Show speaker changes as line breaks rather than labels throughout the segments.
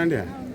三点。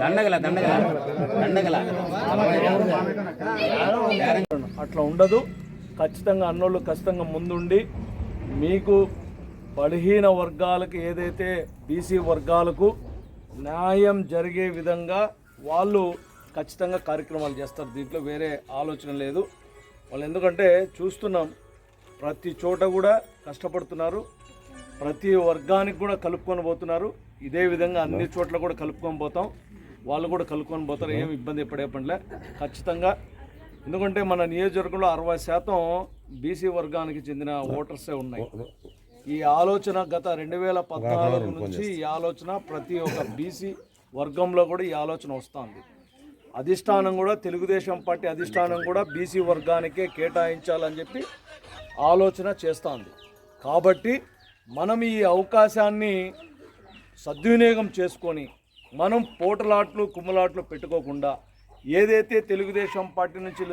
దండగల దండగల దండగల.
అట్లా ఉండదు. ఖచ్చితంగా అన్నోళ్ళు ఖచ్చితంగా ముందుండి మీకు బలహీన వర్గాలకు ఏదైతే బీసీ వర్గాలకు న్యాయం జరిగే విధంగా వాళ్ళు ఖచ్చితంగా కార్యక్రమాలు చేస్తారు. దీంట్లో వేరే ఆలోచన లేదు. వాళ్ళు ఎందుకంటే చూస్తున్నాం ప్రతి చోట కూడా కష్టపడుతున్నారు. ప్రతి వర్గానికి కూడా కలుపుకొని పోతున్నారు. ఇదే విధంగా అన్ని చోట్ల కూడా కలుపుకొని పోతాం. వాళ్ళు కూడా కలుపుకొని పోతారు. ఏం ఇబ్బంది పడే పనిలే. ఖచ్చితంగా ఎందుకంటే మన నియోజకవర్గంలో అరవై శాతం బీసీ వర్గానికి చెందిన ఓటర్సే ఉన్నాయి. ఈ ఆలోచన గత రెండు వేల పద్నాలుగు నుంచి ఈ ఆలోచన ప్రతి ఒక్క బీసీ వర్గంలో కూడా ఈ ఆలోచన వస్తుంది. అధిష్టానం కూడా తెలుగుదేశం పార్టీ అధిష్టానం కూడా బీసీ వర్గానికే కేటాయించాలని చెప్పి ఆలోచన చేస్తోంది. కాబట్టి మనం ఈ అవకాశాన్ని సద్వినియోగం చేసుకొని మనం పోటలాట్లు కుమ్మలాట్లు పెట్టుకోకుండా ఏదైతే తెలుగుదేశం పార్టీ నుంచి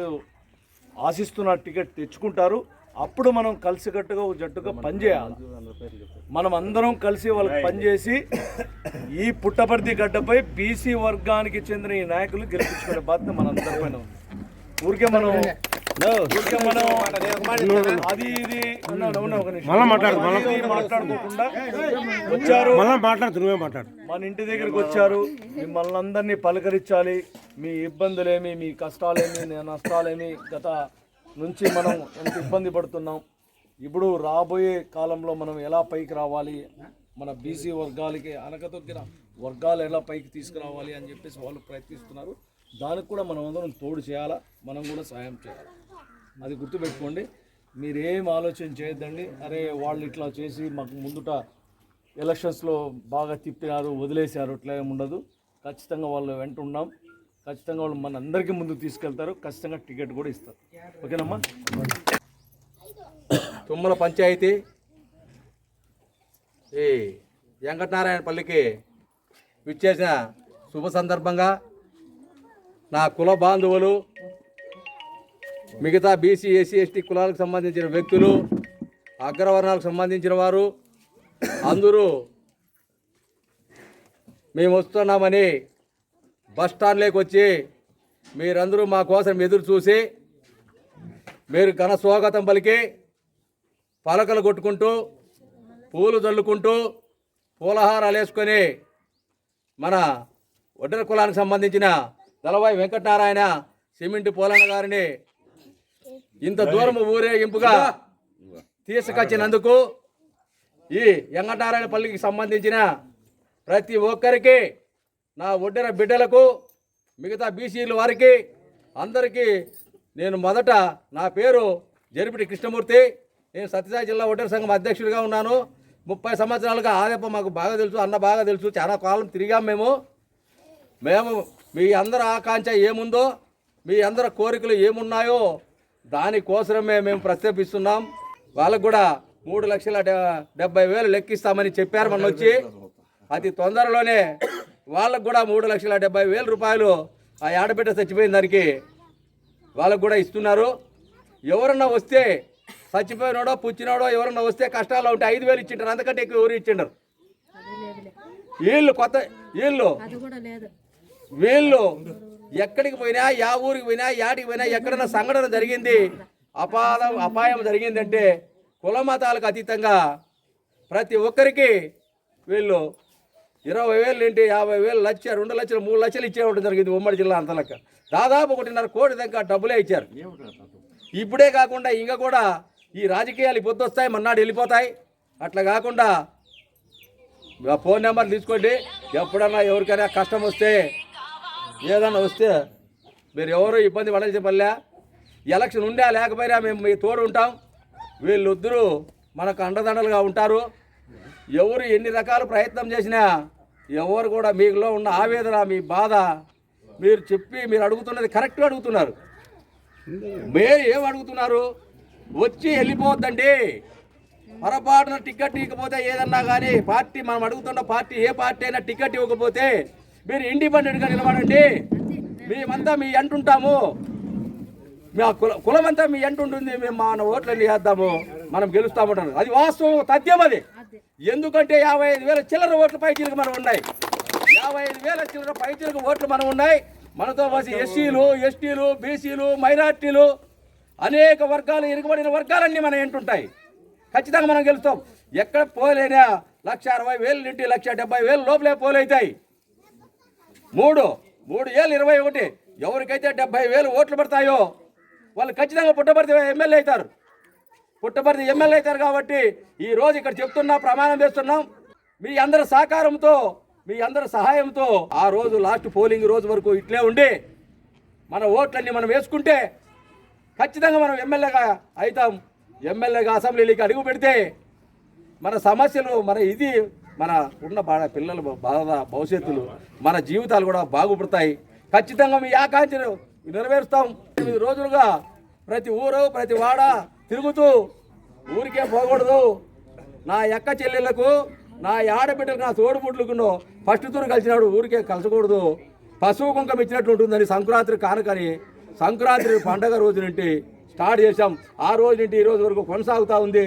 ఆశిస్తున్న టికెట్ తెచ్చుకుంటారు అప్పుడు మనం కలిసికట్టుగా ఒక జట్టుగా పనిచేయాలి మనం అందరం కలిసి వాళ్ళకి పనిచేసి ఈ పుట్టపర్తి గడ్డపై బీసీ వర్గానికి చెందిన ఈ నాయకులు గెలిపించుకునే బాధ్యత మనందరిపైన ఉంది. ఊరికే మనం అది ఇది. మాట్లాడుకోకుండా వచ్చారు.
మళ్ళా మాట్లాడుతు నువ్వే మాట్లాడు.
మన ఇంటి దగ్గరికి వచ్చారు. మిమ్మల్ని అందరినీ పలకరించాలి. మీ ఇబ్బందులేమి మీ కష్టాలేమి నష్టాలేమి గత నుంచి మనం ఎంత ఇబ్బంది పడుతున్నాం. ఇప్పుడు రాబోయే కాలంలో మనం ఎలా పైకి రావాలి? మన బీసీ వర్గాలకి అనకతొక్కిన వర్గాలు ఎలా పైకి తీసుకురావాలి అని చెప్పేసి వాళ్ళు ప్రయత్నిస్తున్నారు. దానికి కూడా మనం అందరం తోడు చేయాలా? మనం కూడా సాయం చేయాలి? అది గుర్తుపెట్టుకోండి. మీరేం ఆలోచన చేయొద్దండి. అరే వాళ్ళు ఇట్లా చేసి మాకు ముందుట ఎలక్షన్స్లో బాగా తిప్పినారు వదిలేశారు ఇట్లా ఏమి ఉండదు. ఖచ్చితంగా వాళ్ళు వెంట ఉన్నాం. ఖచ్చితంగా వాళ్ళు మన అందరికీ ముందుకు తీసుకెళ్తారు. ఖచ్చితంగా టికెట్ కూడా ఇస్తారు. ఓకేనమ్మా?
తుమ్మల పంచాయతీ. ఈ వెంకటనారాయణపల్లికి విచ్చేసిన శుభ సందర్భంగా నా కుల బాంధవులు మిగతా బీసీ ఎస్సీ ఎస్టీ కులాలకు సంబంధించిన వ్యక్తులు అగ్రవర్ణాలకు సంబంధించిన వారు అందరూ మేము వస్తున్నామని బస్ స్టాండ్లోకి వచ్చి మీరందరూ మా కోసం ఎదురు చూసి మీరు ఘన స్వాగతం పలికి పలకలు కొట్టుకుంటూ పూలు చల్లుకుంటూ పూలహారాలు వేసుకొని మన ఒడ్డర కులానికి సంబంధించిన దళవాయి వెంకటనారాయణ సిమెంట్ పోలన్న గారిని ఇంత దూరం ఊరేగింపుగా తీసుకొచ్చినందుకు ఈ వెంకటనారాయణ పల్లికి సంబంధించిన ప్రతి ఒక్కరికి నా ఒడ్డెర బిడ్డలకు మిగతా బీసీల వారికి అందరికీ నేను మొదట నా పేరు జరిపిటి కృష్ణమూర్తి. నేను సత్యసాయి జిల్లా ఓటర్ సంఘం అధ్యక్షుడిగా ఉన్నాను. ముప్పై సంవత్సరాలుగా ఆదేప మాకు బాగా తెలుసు అన్న బాగా తెలుసు చాలా కాలం తిరిగాం మేము. మేము మీ అందరి ఆకాంక్ష ఏముందో మీ అందరి కోరికలు ఏమున్నాయో దానికోసమే మేము ప్రస్తాపిస్తున్నాం వాళ్ళకు కూడా మూడు లక్షల డెబ్బై వేలు లెక్కిస్తామని చెప్పారు మన వచ్చి. అతి తొందరలోనే వాళ్ళకు కూడా మూడు లక్షల డెబ్బై వేల రూపాయలు ఆ ఆడబిడ్డ చచ్చిపోయిన దానికి వాళ్ళకు కూడా ఇస్తున్నారు. ఎవరన్నా వస్తే చచ్చిపోయినాడో పుచ్చినాడో ఎవరన్నా వస్తే కష్టాల్లో ఉంటే ఐదు వేలు ఇచ్చింటారు. అంతకంటే ఎక్కువ ఎవరు ఇచ్చిండరు? వీళ్ళు కొత్త వీళ్ళు వీళ్ళు ఎక్కడికి పోయినా యా ఊరికి పోయినా యాడికి పోయినా ఎక్కడైనా సంఘటన జరిగింది అపాదం అపాయం జరిగిందంటే కుల మతాలకు అతీతంగా ప్రతి ఒక్కరికి వీళ్ళు ఇరవై వేలు ఏంటి యాభై వేలు లక్ష రెండు లక్షలు మూడు లక్షలు ఇచ్చేయడం జరిగింది ఉమ్మడి జిల్లా అంతలక్క. దాదాపు ఒకటిన్నర కోటి దాకా డబ్బులే ఇచ్చారు. ఇప్పుడే కాకుండా ఇంకా కూడా ఈ రాజకీయాలు పొద్దు వస్తాయి మన్నాడు వెళ్ళిపోతాయి. అట్లా కాకుండా ఫోన్ నెంబర్ తీసుకోండి. ఎప్పుడన్నా ఎవరికైనా కష్టం వస్తే ఏదన్నా వస్తే మీరు ఎవరో ఇబ్బంది పడాల్సిన పల్లె ఎలక్షన్ ఉండా లేకపోయినా మేము మీ తోడు ఉంటాం. వీళ్ళిద్దరూ మనకు అండదండలుగా ఉంటారు. ఎవరు ఎన్ని రకాల ప్రయత్నం చేసినా ఎవరు కూడా మీలో ఉన్న ఆవేదన మీ బాధ మీరు చెప్పి మీరు అడుగుతున్నది కరెక్ట్గా అడుగుతున్నారు. మీరు ఏం అడుగుతున్నారు? వచ్చి వెళ్ళిపోవద్దండి. పొరపాటున టికెట్ ఇవ్వకపోతే ఏదన్నా కానీ పార్టీ మనం అడుగుతున్న పార్టీ ఏ పార్టీ అయినా టికెట్ ఇవ్వకపోతే మీరు ఇండిపెండెంట్గా నిలబడండి. మేమంతా మీ అంటుంటాము మా కుల కులమంతా మీ అంటుంటుంది మేము మన ఓట్లన్నీ వేద్దాము. మనం గెలుస్తామంటారు అది వాస్తవం తథ్యం అది. ఎందుకంటే యాభై ఐదు వేల చిల్లర ఓట్ల పైచీలకు మనం ఉన్నాయి. యాభై ఐదు వేల చిల్లర పైచీలకు ఓట్లు మనం ఉన్నాయి. మనతో పాటు ఎస్సీలు ఎస్టీలు బీసీలు మైనార్టీలు అనేక వర్గాలు ఇరుగబడిన వర్గాలన్నీ మనం ఏంటుంటాయి ఖచ్చితంగా మనం గెలుస్తాం. ఎక్కడ పోలేనా? లక్ష అరవై వేలు నుండి లక్ష డెబ్బై వేలు లోపలే పోలవుతాయి మూడు. మూడు ఏళ్ళు ఇరవై ఒకటి. ఎవరికైతే డెబ్బై వేలు ఓట్లు పడతాయో వాళ్ళు ఖచ్చితంగా పుట్టపర్తి ఎమ్మెల్యే అవుతారు. పుట్టపర్తి ఎమ్మెల్యే అవుతారు కాబట్టి ఈ రోజు ఇక్కడ చెప్తున్నా ప్రమాణం చేస్తున్నాం. మీ అందరి సహకారంతో మీ అందరి సహాయంతో ఆ రోజు లాస్ట్ పోలింగ్ రోజు వరకు ఇట్లే ఉండి మన ఓట్లన్నీ మనం వేసుకుంటే ఖచ్చితంగా మనం ఎమ్మెల్యేగా అవుతాం. ఎమ్మెల్యేగా అసెంబ్లీలోకి అడుగు పెడితే మన సమస్యలు మన ఇది మన ఉన్న బాధ పిల్లల బాధ భవిష్యత్తులు మన జీవితాలు కూడా బాగుపడతాయి. ఖచ్చితంగా మీ ఆకాంక్షలు నెరవేరుస్తాం. ఎనిమిది రోజులుగా ప్రతి ఊరు ప్రతి వాడ తిరుగుతూ ఊరికే పోకూడదు. నా ఎక్క చెల్లెళ్ళకు నా ఆడబిడ్డలకు నా తోడుపుట్లకు ఫస్ట్ తూరు కలిసినాడు ఊరికే కలసకూడదు. పశువు కుంకం ఇచ్చినట్టు ఉంటుందని సంక్రాంతి కానుకని సంక్రాంతి పండగ రోజు నుండి స్టార్ట్ చేశాం. ఆ రోజు నుండి ఈ రోజు వరకు కొనసాగుతూ ఉంది.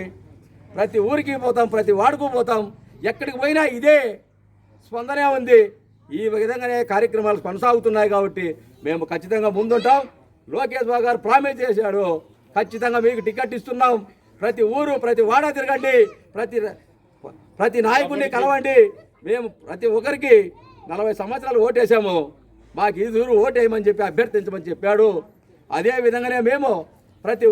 ప్రతి ఊరికి పోతాం ప్రతి వాడుకు పోతాం. ఎక్కడికి పోయినా ఇదే స్పందనే ఉంది. ఈ విధంగానే కార్యక్రమాలు కొనసాగుతున్నాయి కాబట్టి మేము ఖచ్చితంగా ముందుంటాం. లోకేష్ బాబు గారు ప్రామిస్ చేశాడు. ఖచ్చితంగా మీకు టికెట్ ఇస్తున్నాం. ప్రతి ఊరు ప్రతి వాడ తిరగండి. ప్రతి ప్రతి నాయకుడిని కలవండి. మేము ప్రతి ఒక్కరికి నలభై సంవత్సరాలు ఓటేసాము మాకు ఈ ఊరు ఓటేయమని చెప్పి అభ్యర్థించమని చెప్పాడు. అదే విధంగానే మేము ప్రతి